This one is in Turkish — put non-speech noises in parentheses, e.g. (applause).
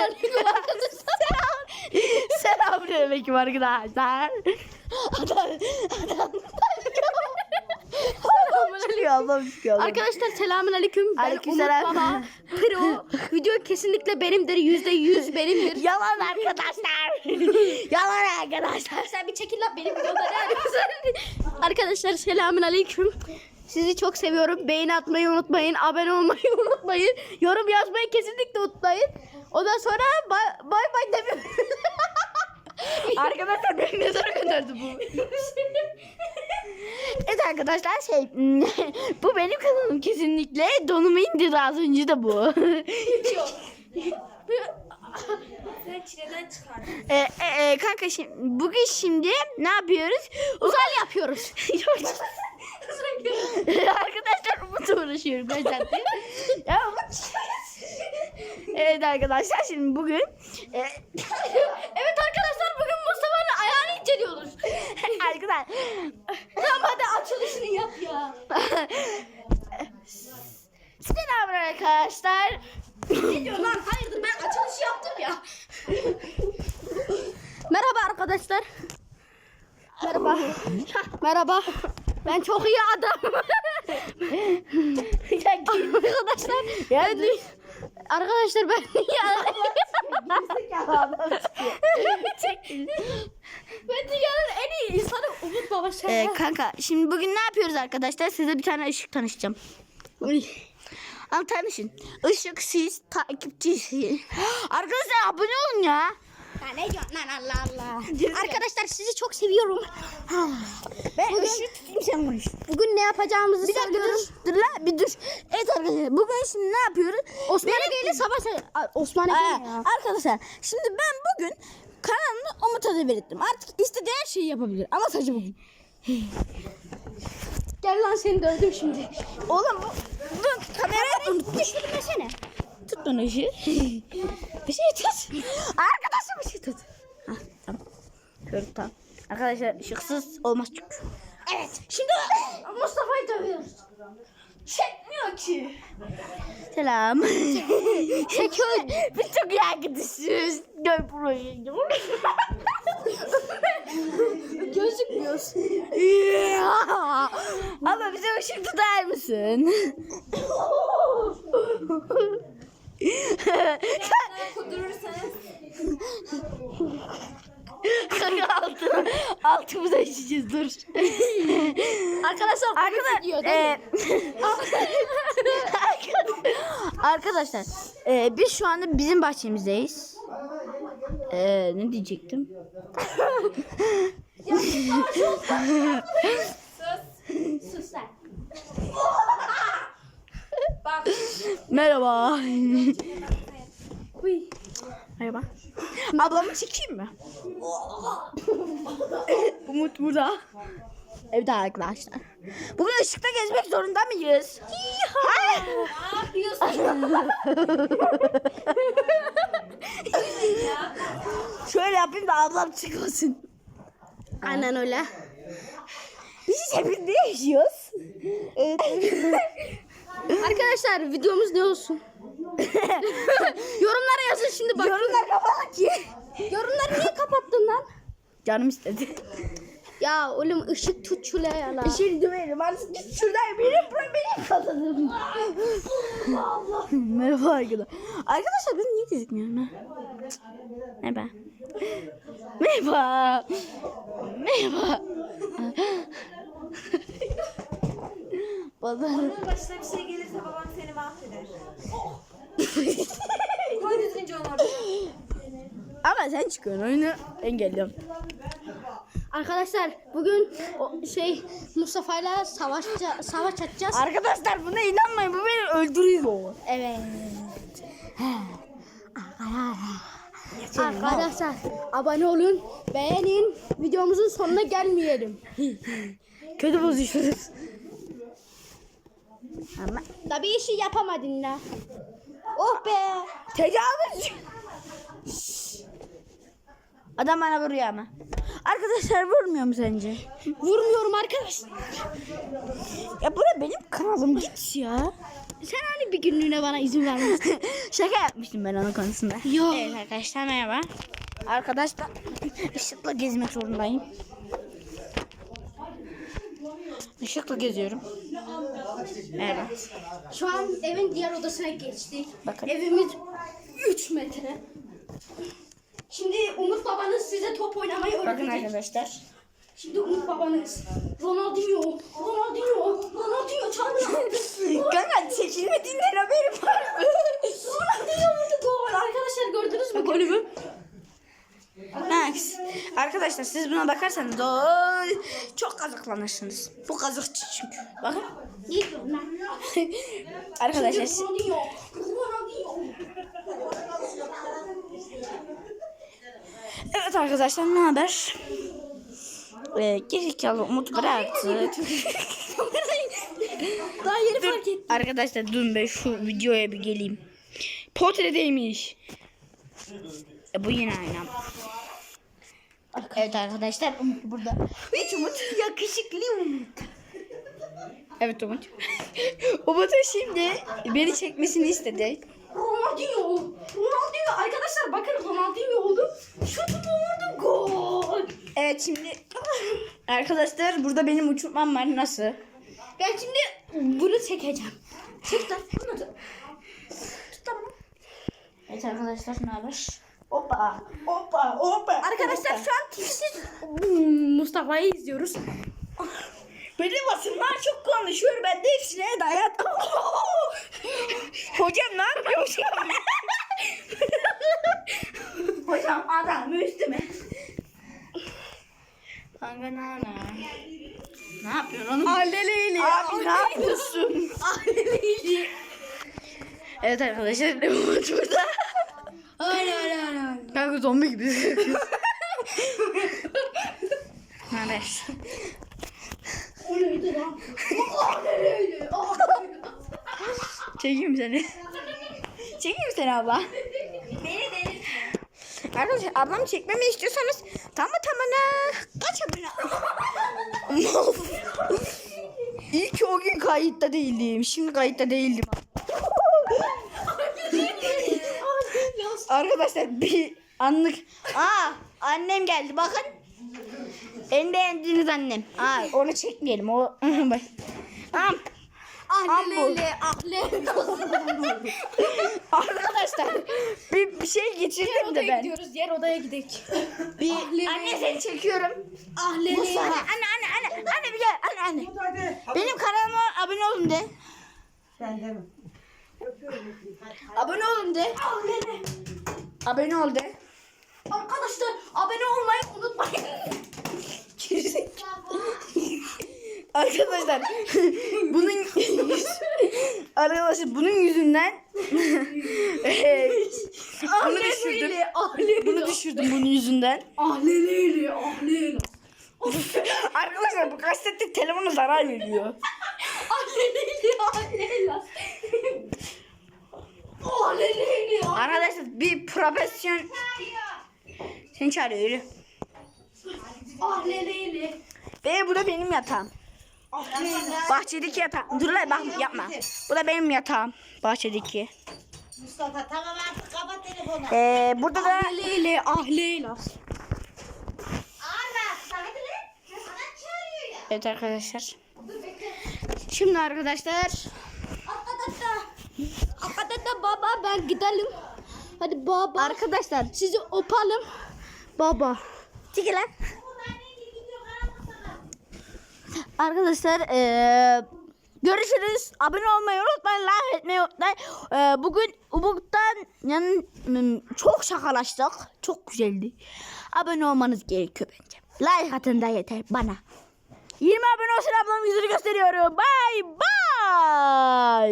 Selamünaleyküm arkadaşlar. Selamünaleyküm arkadaşlar. Adam adam çıkıyor ablam çıkıyor. Arkadaşlar selamünaleyküm. Ben Aleykümselam. Umut Baba. Pro. Video kesinlikle benimdir. Yüzde yüz benimdir. Yalan arkadaşlar. (laughs) Yalan arkadaşlar. Sen bir çekil lan benim videoları Arkadaşlar selamünaleyküm. Sizi çok seviyorum. Beğeni atmayı unutmayın. Abone olmayı (laughs) unutmayın. Yorum yazmayı kesinlikle unutmayın. Ondan sonra bay bay, bay demiyorum. (laughs) Arkadaşlar beni mezara gönderdi bu. (laughs) evet arkadaşlar şey bu benim kanalım kesinlikle donumu indirdi az önce de bu. Sen çileden çıkardın. e, e, e, kanka şimdi bugün şimdi ne yapıyoruz? Uzay yapıyoruz. (laughs) arkadaşlar Umut'la uğraşıyorum ben zaten. ya Umut. evet arkadaşlar şimdi bugün e, (laughs) evet arkadaşlar bugün Mustafa'nın ayağını inceliyoruz. (laughs) arkadaşlar tamam hadi açılışını yap ya. Selamlar arkadaşlar. Ne diyor lan? Hayırdır ben açılış yaptım ya. Merhaba arkadaşlar. Merhaba. Merhaba. Ben çok iyi adamım. (laughs) arkadaşlar. Ya ben Arkadaşlar ben iyi (laughs) Ben dünyanın en iyi insanı Umut Baba. Ee, kanka şimdi bugün ne yapıyoruz arkadaşlar? Size bir tane ışık tanışacağım. Ama tanışın. Işık siz takipçisi. (gasps) Arkadaşlar abone olun ya. Ne diyorsun lan Allah Allah. (laughs) Arkadaşlar sizi çok seviyorum. Ben Bugün- tutayım sen konuş. Bugün ne yapacağımızı Bir söylüyorum. dur. Dur la bir dur. Evet arkadaşlar bugün şimdi ne yapıyoruz? Savaş... Osmaniye Aa, değil ya. arkadaşlar şimdi ben bugün kanalımı Umut'a devrettim. Artık istediği her şeyi yapabilir. Ama sadece bugün. Gel lan seni dövdüm şimdi. Oğlum bu, bu kamerayı unutmuş. Düşürmesene. Tut lan ışığı. bir şey tut. Arkadaşlar bir şey tut. Hah, tamam. Şöyle tamam. Arkadaşlar ışıksız olmaz çünkü. Evet. Şimdi Mustafa'yı dövüyoruz. Çekmiyor ki. Selam. (laughs) Çekiyor. Biz çok iyi arkadaşız. Gel buraya. (laughs) Gözükmüyoruz. Ama bize ışık tutar mısın? (laughs) Kudurursanız. Altı, altımıza işeceğiz dur. Arkadaşlar değil mi? e, arkadaşlar, e, biz şu anda bizim bahçemizdeyiz. E, ne diyecektim? Sus lan. Bak. Merhaba. Merhaba. Ablamı çekeyim mi? (laughs) Umut burada. Evet arkadaşlar. Bugün ışıkta gezmek zorunda mıyız? Ne yapıyorsun? (laughs) Şöyle yapayım da ablam çıkmasın. Aynen öyle. Biz hepinde yaşıyoruz. Evet. (laughs) Arkadaşlar videomuz ne olsun? (laughs) Yorumlara yazın şimdi bak. Yorumlar kapalı ki. Yorumları niye kapattın lan? Canım istedi. Ya oğlum ışık tut şuraya lan. Bir şey döverim. Artık git şuradan benim bura benim kazanım. (laughs) Merhaba arkadaşlar. Arkadaşlar ben niye gözükmüyorum ha? Merhaba. Merhaba. Merhaba. Bazar. Başına bir şey gelirse babam seni mahveder. (laughs) Koy düzgünce onu oraya. Ama sen çıkıyorsun oyunu engelliyorum. Arkadaşlar bugün o şey Mustafa'yla savaş savaş açacağız. Arkadaşlar buna inanmayın. Bu beni öldürüyor. Evet. Arkadaşlar abone olun, beğenin, videomuzun sonuna gelmeyelim. Kötü bozuşuruz. Ama Da bir işi yapamadın la. Oh be. tecavüz. Adam bana vuruyor ama. Arkadaşlar vurmuyor mu sence? Vurmuyorum arkadaşlar. Ya bura benim kanalım git ya. sen hani bir günlüğüne bana izin vermiştin. (laughs) Şaka yapmıştım ben onun konusunda. Yok. Evet arkadaşlar merhaba. Arkadaşlar ışıkla gezmek zorundayım. Işıkla geziyorum. Merhaba. Şu an evin diğer odasına geçtik. Bakın. Evimiz 3 metre. Şimdi Umut babanız size top oynamayı Bakın öğretecek. arkadaşlar. Şimdi Umut babanız Ronaldinho, Ronaldinho, Ronaldinho çaldı. (laughs) Kanka çekilmediğinden haberim var. Ronaldinho vurdu gol. Arkadaşlar gördünüz mü golümü? Max. Arkadaşlar siz buna bakarsanız o kazıklanırsınız. Bu kazıkçı çünkü. Bakın. (laughs) Arkadaşlar. Evet arkadaşlar ne haber? Ee, gerizekalı Umut bıraktı. (laughs) Daha yeni Dur, fark ettim. arkadaşlar durun ben şu videoya bir geleyim. Portredeymiş. E, bu yine aynı. Evet arkadaşlar Umut burada. Hiç Umut. Yakışıklı Umut. Evet Umut. (laughs) Umut'un şimdi beni çekmesini istedi. Ronaldinho. Ronaldinho. Arkadaşlar bakın Ronaldinho oldu. Şutumu vurdu gol. Evet şimdi (laughs) arkadaşlar burada benim uçurtmam var. Nasıl? Ben şimdi bunu çekeceğim. Çek lan. Bunu da. Tut bunu. Evet arkadaşlar ne haber? Hoppa hoppa hoppa. Arkadaşlar şu an tipsiz Hmm, Mustafa'yı izliyoruz. Benim basınlar çok konuşuyor. Ben de hepsine dayat. (laughs) hocam ne yapıyor hocam? (laughs) hocam adam üstüme. Kanka ne ne? Ne yapıyorsun oğlum? Aleleyli. Abi ne yapıyorsun? Aleleyli. Evet arkadaşlar Umut burada. Öyle öyle öyle. Kanka zombi gibi. ne haber? O neydi. Çekeyim seni. Çekeyim seni abla. Beni. Arkadaşlar ablamı çekmemi istiyorsanız tamam tamına kaç abone İyi ki o gün kayıtta değildim. Şimdi kayıtta değildim. Arkadaşlar bir anlık. Aa annem geldi bakın. En beğendiğiniz annem. Aa onu çekmeyelim. O (laughs) bak. Tamam. Aleleyli. Aleleyli. Arkadaşlar bir, bir şey geçirdim de ben. gidiyoruz. Diğer odaya gidelim. Bir, anne seni çekiyorum. Aleleyli. Mustafa. Anne anne anne anne bir gel anne anne. Benim kanalıma abone olun de. Abone olun de. Abone ol de. Arkadaşlar abone olmayı unutmayın. (laughs) Arkadaşlar (laughs) bunun (laughs) arkadaşlar bunun yüzünden bunu düşürdüm. Bunu düşürdüm bunun yüzünden. Aleleyli. Aleleyli. Arkadaşlar bu kasette telefonu zarar veriyor. Aleleyli. Aleleyli. Aleleyli. Arkadaşlar bir profesyon seni çağırıyor yürü. Aleleyli. Ve bu da benim yatağım. Bahçedeki yatağım. Dur lan bak yapma. Bu da benim yatağım. Bahçedeki. Mustafa tamam artık kapat telefonu. Ee, burada da bile sana çağırıyor ya. evet arkadaşlar. Şimdi arkadaşlar. Arkadaşlar. Arkadaşlar baba ben gidelim. Hadi baba. Arkadaşlar Sizi öpelim. Baba. çekil lan. Arkadaşlar eee, görüşürüz. Abone olmayı unutmayın. Like etmeyi unutmayın. Eee, bugün Umut'tan yani hmm, çok şakalaştık. Çok güzeldi. Abone olmanız gerekiyor bence. Like atın da yeter bana. 20 abone olsun ablamın yüzünü gösteriyorum. Bye bye.